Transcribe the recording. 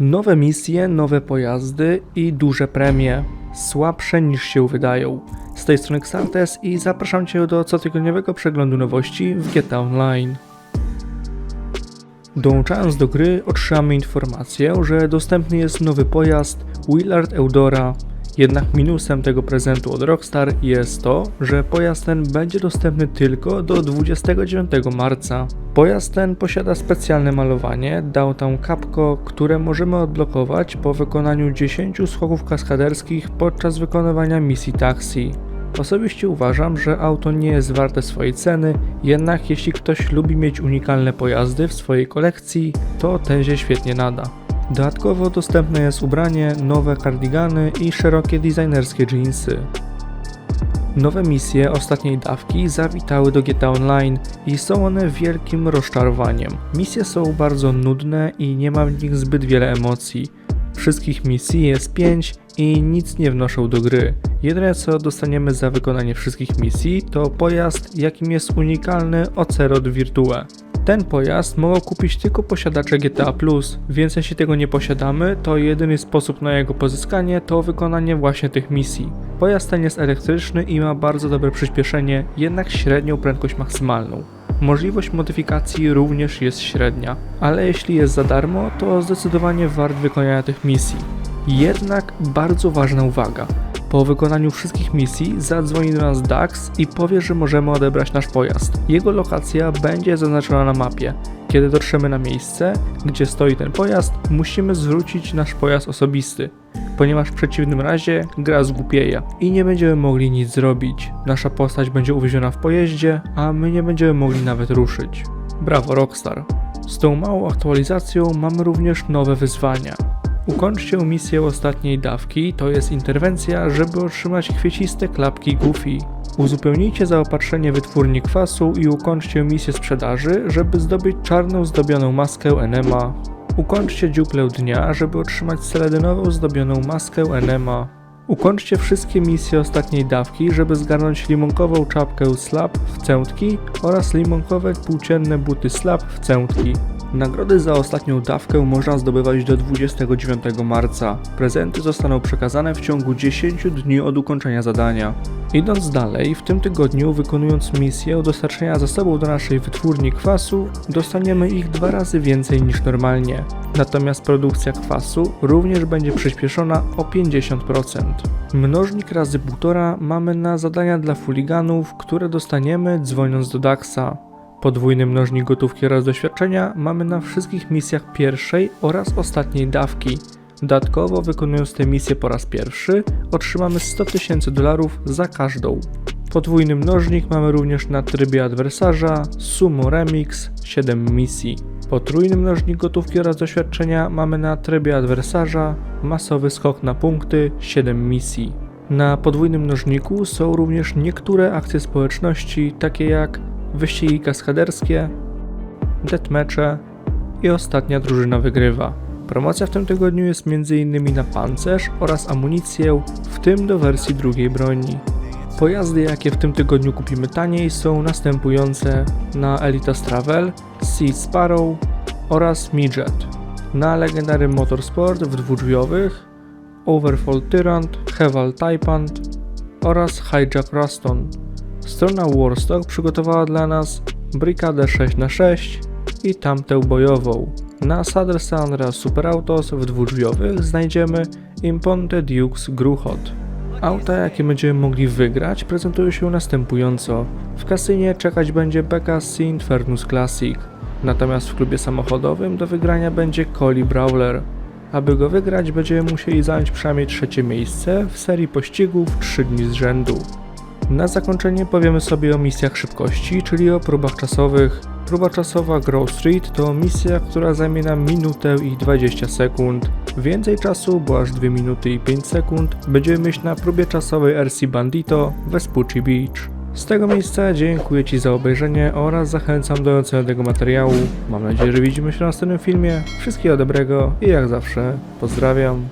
Nowe misje, nowe pojazdy i duże premie. Słabsze niż się wydają. Z tej strony Xartes i zapraszam Cię do cotygodniowego przeglądu nowości w GTA Online. Dołączając do gry otrzymamy informację, że dostępny jest nowy pojazd Willard Eudora. Jednak minusem tego prezentu od Rockstar jest to, że pojazd ten będzie dostępny tylko do 29 marca. Pojazd ten posiada specjalne malowanie Downtown Capco, które możemy odblokować po wykonaniu 10 skoków kaskaderskich podczas wykonywania misji taxi. Osobiście uważam, że auto nie jest warte swojej ceny, jednak jeśli ktoś lubi mieć unikalne pojazdy w swojej kolekcji, to ten się świetnie nada. Dodatkowo dostępne jest ubranie, nowe kardigany i szerokie designerskie jeansy. Nowe misje ostatniej dawki zawitały do GTA Online i są one wielkim rozczarowaniem. Misje są bardzo nudne i nie ma w nich zbyt wiele emocji. Wszystkich misji jest 5 i nic nie wnoszą do gry. Jedyne co dostaniemy za wykonanie wszystkich misji to pojazd, jakim jest unikalny Ocerot Virtue. Ten pojazd mogą kupić tylko posiadacze GTA+, więc jeśli tego nie posiadamy, to jedyny sposób na jego pozyskanie to wykonanie właśnie tych misji. Pojazd ten jest elektryczny i ma bardzo dobre przyspieszenie, jednak średnią prędkość maksymalną. Możliwość modyfikacji również jest średnia, ale jeśli jest za darmo, to zdecydowanie wart wykonania tych misji. Jednak bardzo ważna uwaga. Po wykonaniu wszystkich misji zadzwoni do nas Dax i powie, że możemy odebrać nasz pojazd. Jego lokacja będzie zaznaczona na mapie. Kiedy dotrzemy na miejsce, gdzie stoi ten pojazd, musimy zwrócić nasz pojazd osobisty, ponieważ w przeciwnym razie gra zgłupieje i nie będziemy mogli nic zrobić. Nasza postać będzie uwieziona w pojeździe, a my nie będziemy mogli nawet ruszyć. Brawo Rockstar. Z tą małą aktualizacją mamy również nowe wyzwania. Ukończcie misję ostatniej dawki, to jest interwencja, żeby otrzymać kwieciste klapki Goofy. Uzupełnijcie zaopatrzenie wytwórni kwasu i ukończcie misję sprzedaży, żeby zdobyć czarną zdobioną maskę Enema. Ukończcie dziuplę dnia, żeby otrzymać seledynową zdobioną maskę Enema. Ukończcie wszystkie misje ostatniej dawki, żeby zgarnąć limonkową czapkę Slap w cętki oraz limonkowe płócienne buty Slap w cętki. Nagrody za ostatnią dawkę można zdobywać do 29 marca. Prezenty zostaną przekazane w ciągu 10 dni od ukończenia zadania. Idąc dalej, w tym tygodniu wykonując misję dostarczenia zasobów do naszej wytwórni kwasu, dostaniemy ich dwa razy więcej niż normalnie. Natomiast produkcja kwasu również będzie przyspieszona o 50%. Mnożnik razy 1,5 mamy na zadania dla fuliganów, które dostaniemy dzwoniąc do Daxa. Podwójny mnożnik gotówki oraz doświadczenia mamy na wszystkich misjach pierwszej oraz ostatniej dawki. Dodatkowo wykonując tę misję po raz pierwszy otrzymamy 100 tysięcy dolarów za każdą. Podwójny mnożnik mamy również na trybie adwersarza, Sumo Remix, 7 misji. Potrójny mnożnik gotówki oraz doświadczenia mamy na trybie adwersarza, masowy skok na punkty, 7 misji. Na podwójnym mnożniku są również niektóre akcje społeczności, takie jak wyścigi kaskaderskie, deathmatche i ostatnia drużyna wygrywa. Promocja w tym tygodniu jest m.in. na pancerz oraz amunicję, w tym do wersji drugiej broni. Pojazdy, jakie w tym tygodniu kupimy taniej, są następujące na Elitas Travel, Sea Sparrow oraz Midget. Na Legendary Motorsport w dwudrzwiowych Overfall Tyrant, Heval Typant oraz Hijack Ruston. Strona Warstock przygotowała dla nas Brikadę 6x6 i tamtę bojową. Na Saddle Sandra Super Autos w dwudrzwiowych znajdziemy Imponte Dukes Gruchot. Auta, jakie będziemy mogli wygrać, prezentują się następująco. W kasynie czekać będzie BKC Infernus Classic, natomiast w klubie samochodowym do wygrania będzie Coli Brawler. Aby go wygrać, będziemy musieli zająć przynajmniej trzecie miejsce w serii pościgów 3 dni z rzędu. Na zakończenie powiemy sobie o misjach szybkości, czyli o próbach czasowych. Próba czasowa Grove Street to misja, która zajmie nam minutę i 20 sekund. Więcej czasu, bo aż 2 minuty i 5 sekund, będziemy mieć na próbie czasowej RC Bandito Vespucci Beach. Z tego miejsca dziękuję Ci za obejrzenie oraz zachęcam do oceny tego materiału. Mam nadzieję, że widzimy się w następnym filmie. Wszystkiego dobrego i jak zawsze pozdrawiam.